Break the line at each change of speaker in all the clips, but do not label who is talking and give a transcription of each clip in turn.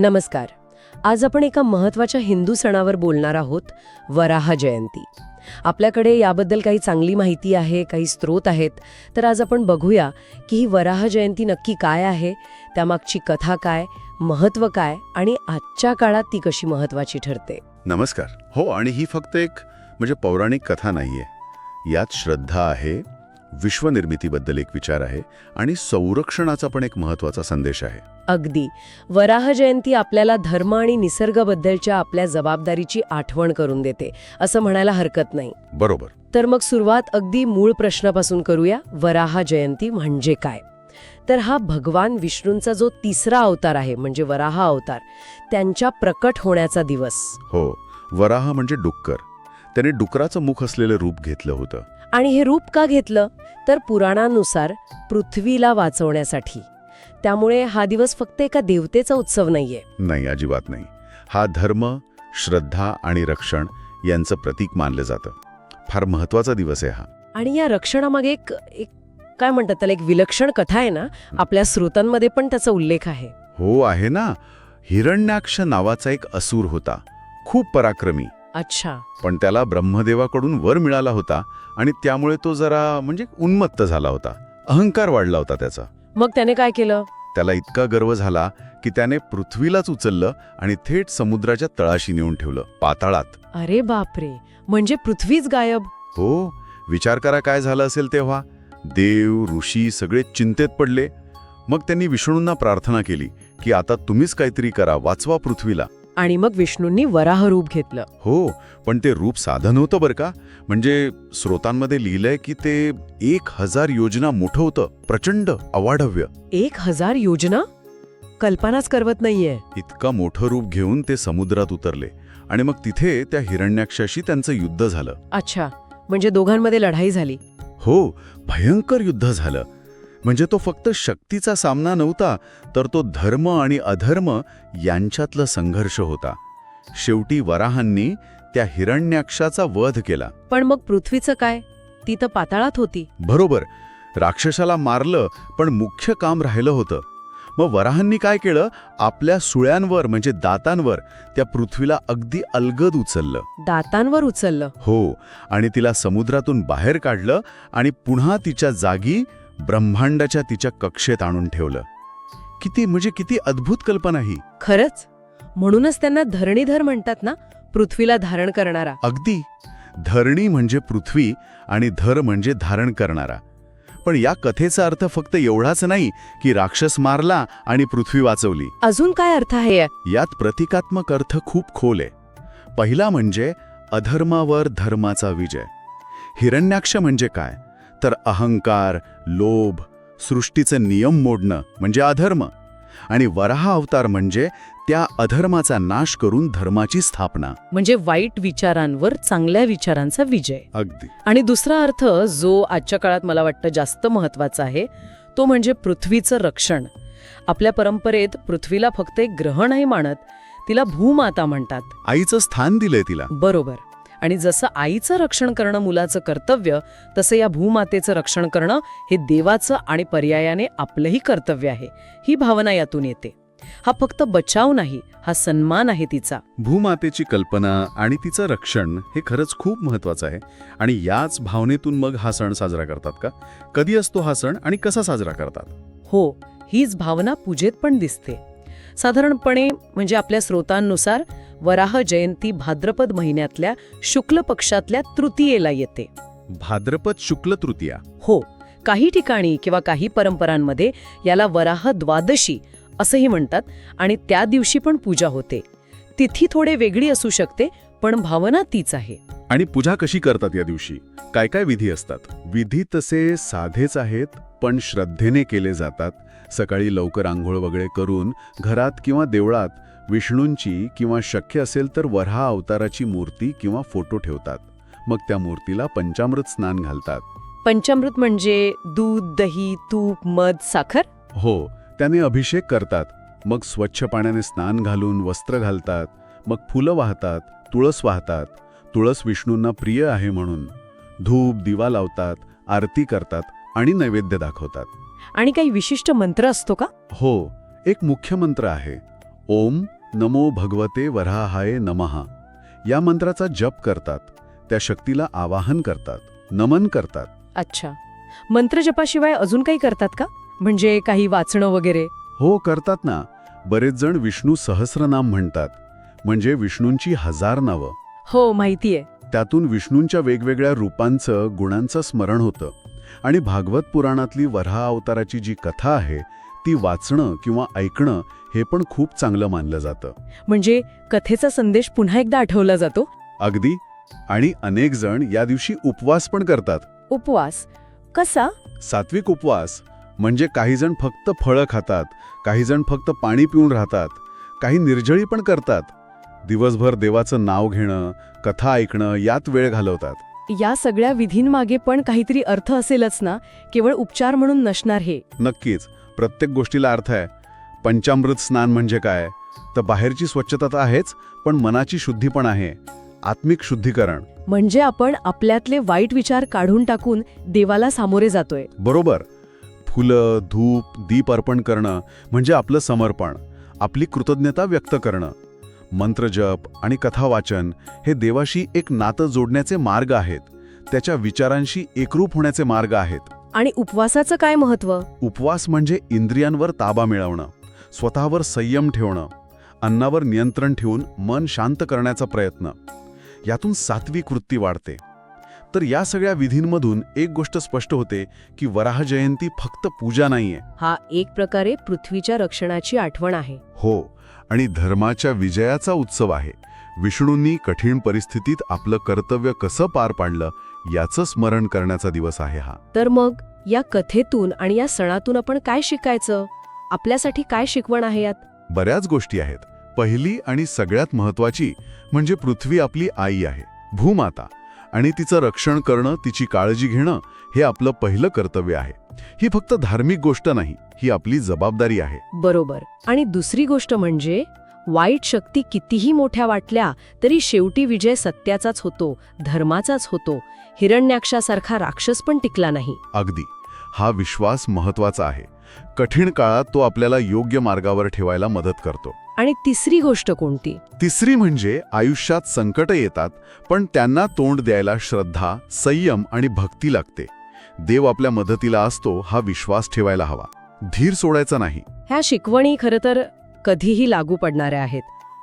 नमस्कार. आज आपण एका महत्त्वाच्या हिंदू सणावर बोलणार आहोत वराह जयंती. आपल्याकडे याबद्दल काही चांगली माहिती आहे काही स्रोत आहेत तर आज आपण बघूया की ही वराह जयंती नक्की काय आहे त्यामागची कथा काय महत्त्व काय आणि आजच्या काळात ती कशी महत्वाची ठरते.
नमस्कार. हो आणि ही फक्त एक म्हणजे पौराणिक कथा नाहीये. यात श्रद्धा आहे विश्वनिर्मितीबद्दल एक विचार आहे आणि संरक्षणाचा पण एक महत्त्वाचा संदेश आहे.
अगदी. वराह जयंती आपल्याला धर्म आणि निसर्गाबद्दलच्या आपल्या जबाबदारीची आठवण करून देते असं म्हणायला हरकत नाही.
बरोबर.
तर मग सुरुवात अगदी मूळ प्रश्नापासून करूया वराह जयंती म्हणजे काय? तर हा भगवान विष्णूंचा जो तिसरा अवतार आहे म्हणजे वराह अवतार त्यांच्या प्रकट होण्याचा दिवस.
हो वराह म्हणजे डुक्कर. त्याने डुकराचं मुख असलेलं रूप घेतलं होतं.
आणि हे रूप का घेतलं? तर पुराणानुसार पृथ्वीला वाचवण्यासाठी. त्यामुळे हा दिवस फक्त एका देवतेचा उत्सव नाहीये.
नाही अजिबात नाही. हा धर्म श्रद्धा आणि रक्षण यांचं प्रतीक मानलं जातं. फार महत्त्वाचा दिवस आहे हा.
आणि या रक्षणामागे एक एक काय म्हणतात त्याला एक विलक्षण कथा आहे ना? आपल्या स्रोतांमध्ये पण त्याचा उल्लेख आहे.
हो आहे ना. हिरण्याक्ष नावाचा एक असूर होता. खूप पराक्रमी.
अच्छा.
पण त्याला ब्रह्मदेवाकडून वर मिळाला होता आणि त्यामुळे तो जरा म्हणजे उन्मत्त झाला होता. अहंकार वाढला होता त्याचा.
मग त्याने काय केलं?
त्याला इतका गर्व झाला की त्याने पृथ्वीलाच उचललं आणि थेट समुद्राच्या तळाशी नेऊन ठेवलं पाताळात.
अरे बापरे. म्हणजे पृथ्वीच गायब?
हो. विचार करा काय झालं असेल तेव्हा. देव ऋषी सगळे चिंतेत पडले. मग त्यांनी विष्णूंना प्रार्थना केली की आता तुम्हीच काहीतरी करा वाचवा पृथ्वीला.
आणि मग विष्णूंनी वराह रूप घेतलं.
हो पण ते रूप साधन होतं बरं का? म्हणजे स्रोतांमध्ये लिहिलंय की ते एक हजार योजना मोठं होतं प्रचंड अवाढव्य.
एक हजार योजना? कल्पनाच करवत नाहीये.
इतका मोठं रूप घेऊन ते समुद्रात उतरले. आणि मग तिथे त्या हिरण्याक्षाशी त्यांचं युद्ध झालं.
अच्छा म्हणजे दोघांमध्ये लढाई झाली.
हो भयंकर युद्ध झालं. म्हणजे तो फक्त शक्तीचा सामना नव्हता तर तो धर्म आणि अधर्म यांच्यातला संघर्ष होता. शेवटी वराहांनी त्या हिरण्याक्षाचा वध केला.
पण मग पृथ्वीचं काय? ती तर पाताळात होती.
बरोबर. राक्षसाला मारलं पण मुख्य काम राहिलं होतं. मग वराहांनी काय केलं? आपल्या सुळ्यांवर म्हणजे दातांवर त्या पृथ्वीला अगदी अलगद उचललं.
दातांवर उचललं.
हो. आणि तिला समुद्रातून बाहेर काढलं आणि पुन्हा तिच्या जागी ब्रह्मांडाच्या तिच्या कक्षेत आणून ठेवलं. किती म्हणजे किती अद्भुत कल्पना ही.
खरंच? म्हणूनच त्यांना धरणीधर म्हणतात ना पृथ्वीला धारण करणारा.
अगदी. धरणी म्हणजे पृथ्वी आणि धर म्हणजे धारण करणारा. पण या कथेचा अर्थ फक्त एवढाच नाही की राक्षस मारला आणि पृथ्वी वाचवली.
अजून काय अर्थ आहे?
यात प्रतिकात्मक अर्थ खूप खोल आहे. पहिला म्हणजे अधर्मावर धर्माचा विजय. हिरण्याक्ष म्हणजे काय? तर अहंकार लोभ सृष्टीचे नियम मोडणं म्हणजे अधर्म. आणि वराह अवतार म्हणजे त्या अधर्माचा नाश करून धर्माची स्थापना.
म्हणजे वाईट विचारांवर चांगल्या विचारांचा विजय.
अगदी.
आणि दुसरा अर्थ जो आजच्या काळात मला वाटतं जास्त महत्त्वाचा आहे तो म्हणजे पृथ्वीचं रक्षण. आपल्या परंपरेत पृथ्वीला फक्त एक ग्रह नाही मानत तिला भूमाता म्हणतात.
आईचं स्थान दिलंय तिला.
बरोबर. आणि जसं आईचं रक्षण करणं मुलाचं कर्तव्य तसं या भूमातेचं रक्षण करणं हे देवाचं आणि पर्यायाने आपलंही कर्तव्य आहे. ही भावना यातून येते. हा फक्त बचाव नाही हा सन्मान आहे तिचा.
भूमातेची कल्पना आणि तिचं रक्षण हे खरंच खूप महत्वाचं आहे. आणि याच भावनेतून मग हा सण साजरा करतात का? कधी असतो हा सण आणि कसा साजरा करतात?
हो हीच भावना पूजेत पण दिसते. साधारणपणे म्हणजे आपल्या स्रोतांनुसार वराह जयंती भाद्रपद महिन्यातल्या शुक्ल पक्षातल्या तृतीयेला येते.
भाद्रपद शुक्ल तृतीया.
हो काही ठिकाणी किंवा काही परंपरांमध्ये याला वराह द्वादशी असंही म्हणतात आणि त्या दिवशी पण पूजा होते. तिथी थोडे वेगळी असू शकते पण भावना तीच आहे.
आणि पूजा कशी करतात या दिवशी? काय काय विधी असतात? विधी तसे साधेच आहेत पण श्रद्धेने केले जातात. सकाळी लवकर आंघोळ वगैरे करून घरात किंवा देवळात विष्णूंची किंवा शक्य असेल तर वऱ्हा अवताराची मूर्ती किंवा फोटो ठेवतात. मग त्या मूर्तीला पंचामृत स्नान घालतात.
पंचामृत म्हणजे दूध दही तूप मध साखर?
हो त्याने अभिषेक करतात. मग स्वच्छ पाण्याने स्नान घालून वस्त्र घालतात. मग फुलं वाहतात तुळस वाहतात. तुळस विष्णूंना प्रिय आहे म्हणून. धूप दिवा लावतात आरती करतात आणि नैवेद्य दाखवतात.
आणि काही विशिष्ट मंत्र असतो का?
हो एक मुख्य मंत्र आहे. ओम नमो भगवते वराहाय नमहा या मंत्राचा जप करतात त्या शक्तीला आवाहन करतात नमन करतात.
अच्छा. मंत्रजपाशिवाय अजून काही करतात का? म्हणजे काही वाचणं वगैरे?
हो करतात ना. बरेच जण विष्णू सहस्रनाम म्हणतात. म्हणजे विष्णूंची हजार नावं.
हो माहितीये.
त्यातून विष्णूंच्या वेगवेगळ्या रूपांचं गुणांचं स्मरण होतं. आणि भागवत पुराणातली वराह अवताराची जी कथा आहे ती वाचणं किंवा ऐकणं हे पण खूप चांगलं मानलं जातं.
म्हणजे कथेचा संदेश पुन्हा एकदा आठवला जातो?
अगदी. आणि अनेक जण या दिवशी उपवास पण करतात.
उपवास? कसा?
सात्विक उपवास म्हणजे काही जण फक्त फळं खातात काही जण फक्त पाणी पिऊन राहतात काही निर्जळी पण करतात. दिवसभर देवाचं नाव घेणं कथा ऐकणं यात वेळ घालवतात.
या सगळ्या विधींमागे पण काहीतरी अर्थ असेलच ना? केवळ उपचार म्हणून नसणार हे.
नक्कीच. प्रत्येक गोष्टीला अर्थ आहे. पंचामृत स्नान म्हणजे काय? तर बाहेरची स्वच्छता तर आहेच पण मनाची शुद्धी पण आहे. आत्मिक शुद्धीकरण.
म्हणजे आपण आपल्यातले वाईट विचार काढून टाकून देवाला सामोरे जातोय.
बरोबर. फुलं धूप दीप अर्पण करणं म्हणजे आपलं समर्पण आपली कृतज्ञता व्यक्त करणं. मंत्रजप आणि कथा वाचन हे देवाशी एक नातं जोडण्याचे मार्ग आहेत. त्याच्या विचारांशी एकरूप होण्याचे मार्ग आहेत.
आणि उपवासाचं काय महत्त्व
उपवास म्हणजे इंद्रियांवर ताबा मिळवणं. स्वतःवर संयम ठेवणं अन्नावर नियंत्रण ठेवून मन शांत करण्याचा प्रयत्न यातून सात्विक वृत्ती वाढते. तर या सगळ्या विधींमधून एक गोष्ट स्पष्ट होते की वराह जयंती फक्त पूजा नाहीये.
हा एक प्रकारे पृथ्वीच्या रक्षणाची आठवण आहे.
हो आणि धर्माच्या विजयाचा उत्सव आहे. विष्णूंनी कठीण परिस्थितीत आपलं कर्तव्य कसं पार पाडलं याचं स्मरण करण्याचा दिवस आहे हा.
तर मग या कथेतून आणि या सणातून आपण काय शिकायचं? आपल्यासाठी काय शिकवण आहे यात?
बऱ्याच गोष्टी आहेत. पहिली आणि सगळ्यात महत्वाची म्हणजे पृथ्वी आपली आई आहे भूमाता. आणि तिचं रक्षण करणं तिची काळजी घेणं हे आपलं पहिलं कर्तव्य आहे. ही फक्त धार्मिक गोष्ट नाही ही आपली जबाबदारी आहे.
बरोबर. आणि दुसरी गोष्ट म्हणजे वाईट शक्ती कितीही मोठ्या वाटल्या तरी शेवटी विजय सत्याचाच होतो धर्माचाच होतो. हिरण्याक्षासारखा राक्षस पण टिकला नाही.
अगदी. हा विश्वास महत्त्वाचा आहे. कठीण काळात तो आपल्याला योग्य मार्गावर ठेवायला मदत करतो.
आणि तिसरी गोष्ट कोणती?
तिसरी म्हणजे आयुष्यात संकट येतात पण त्यांना तोंड द्यायला श्रद्धा संयम आणि भक्ती लागते. देव आपल्या मदतीला असतो हा विश्वास ठेवायला हवा. धीर सोडायचा नाही.
ह्या शिकवणी खरं तर कधीही लागू पडणाऱ्या आहेत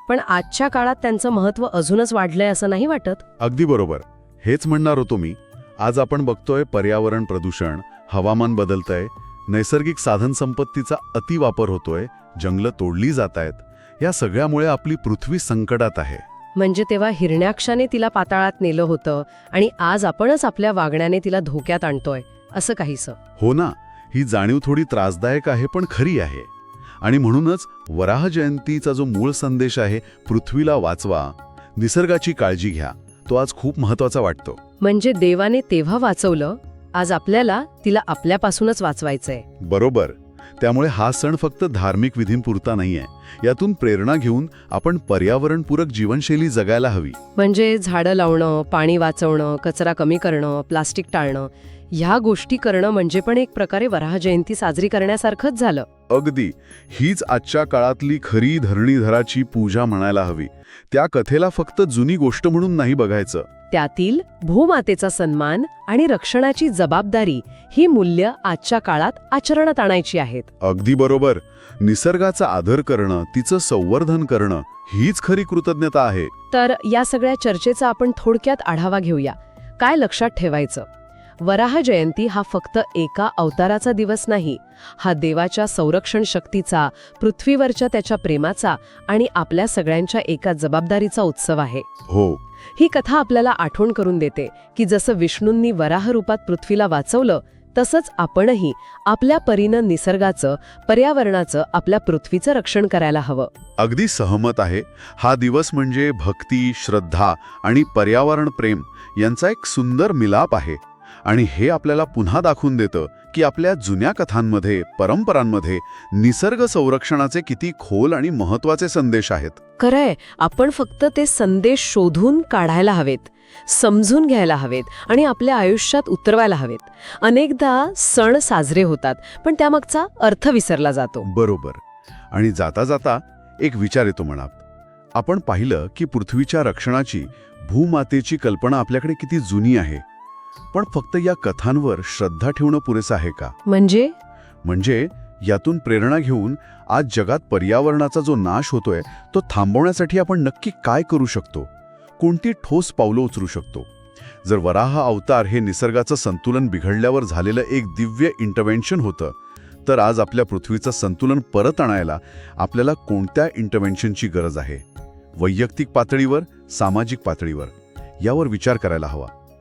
पण आजच्या काळात त्यांचं महत्त्व अजूनच वाढलंय असं नाही वाटत?
अगदी बरोबर. हेच म्हणणार होतो मी. आज आपण बघतोय पर्यावरण प्रदूषण हवामान बदलतंय नैसर्गिक साधन संपत्तीचा अतिवापर होतोय जंगलं तोडली जात आहेत या सगळ्यामुळे आपली पृथ्वी संकटात आहे.
म्हणजे तेव्हा हिरण्याक्षाने तिला पाताळात नेलं होतं आणि आज आपणच आपल्या वागण्याने तिला धोक्यात आणतोय असं काहीसं.
हो ना ही जाणीव थोडी त्रासदायक आहे पण खरी आहे. आणि म्हणूनच वराह जयंतीचा जो मूळ संदेश आहे पृथ्वीला वाचवा निसर्गाची काळजी घ्या तो आज खूप महत्त्वाचा वाटतो.
म्हणजे देवाने तेव्हा वाचवलं आज आपल्याला तिला आपल्यापासूनच वाचवायचंय.
बरोबर. त्यामुळे हा सण फक्त धार्मिक विधींपुरता नाहीये. यातून प्रेरणा घेऊन आपण पर्यावरणपूरक जीवनशैली जगायला हवी.
म्हणजे झाडं लावणं पाणी वाचवणं कचरा कमी करणं प्लास्टिक टाळणं ह्या गोष्टी करणं म्हणजे पण एक प्रकारे वराह जयंती साजरी करण्यासारखंच झालं.
अगदी. हीच आजच्या काळातली खरी धरणीधराची पूजा म्हणायला हवी. त्या कथेला फक्त जुनी गोष्ट म्हणून नाही बघायचं.
त्यातील भूमातेचा सन्मान आणि रक्षणाची जबाबदारी ही मूल्य आजच्या काळात आचरणात आणायची आहेत.
अगदी बरोबर. निसर्गाचा आदर करणं तिचं संवर्धन करणं हीच खरी कृतज्ञता आहे.
तर या सगळ्या चर्चेचा आपण थोडक्यात आढावा घेऊया. काय लक्षात ठेवायचं? वराह जयंती हा फक्त एका अवताराचा दिवस नाही हा देवाच्या संरक्षण शक्तीचा पृथ्वीवरच्या त्याच्या प्रेमाचा आणि आपल्या सगळ्यांच्या एका जबाबदारीचा उत्सव आहे.
हो.
ही कथा आपल्याला आठवण करून देते की जसं विष्णूंनी वराह रूपात पृथ्वीला वाचवलं तसंच आपणही आपल्या परीनं निसर्गाचं पर्यावरणाचं आपल्या पृथ्वीचं रक्षण करायला हवं.
अगदी सहमत आहे. हा दिवस म्हणजे भक्ती श्रद्धा आणि पर्यावरण प्रेम यांचा एक सुंदर मिलाप आहे. आणि हे आपल्याला पुन्हा दाखवून देतं की आपल्या जुन्या कथांमध्ये परंपरांमध्ये निसर्ग संरक्षणाचे किती खोल आणि महत्त्वाचे संदेश आहेत.
खरंय आपण फक्त ते संदेश शोधून काढायला हवेत समजून घ्यायला हवेत आणि आपल्या आयुष्यात उतरवायला हवेत. अनेकदा सण साजरे होतात पण त्यामागचा अर्थ विसरला जातो.
बरोबर. आणि जाता जाता एक विचार येतो मनात. आपण पाहिलं की पृथ्वीच्या रक्षणाची भूमातेची कल्पना आपल्याकडे किती जुनी आहे. पण फक्त या कथांवर श्रद्धा ठेवणं पुरेसं आहे का?
म्हणजे?
म्हणजे यातून प्रेरणा घेऊन आज जगात पर्यावरणाचा जो नाश होतोय तो थांबवण्यासाठी आपण नक्की काय करू शकतो? कोणती ठोस पावलं उचलू शकतो? जर वराह अवतार हे निसर्गाचं संतुलन बिघडल्यावर झालेलं एक दिव्य इंटरव्हेन्शन होतं तर आज आपल्या पृथ्वीचं संतुलन परत आणायला आपल्याला कोणत्या इंटरव्हेन्शनची गरज आहे? वैयक्तिक पातळीवर सामाजिक पातळीवर? यावर विचार करायला हवा.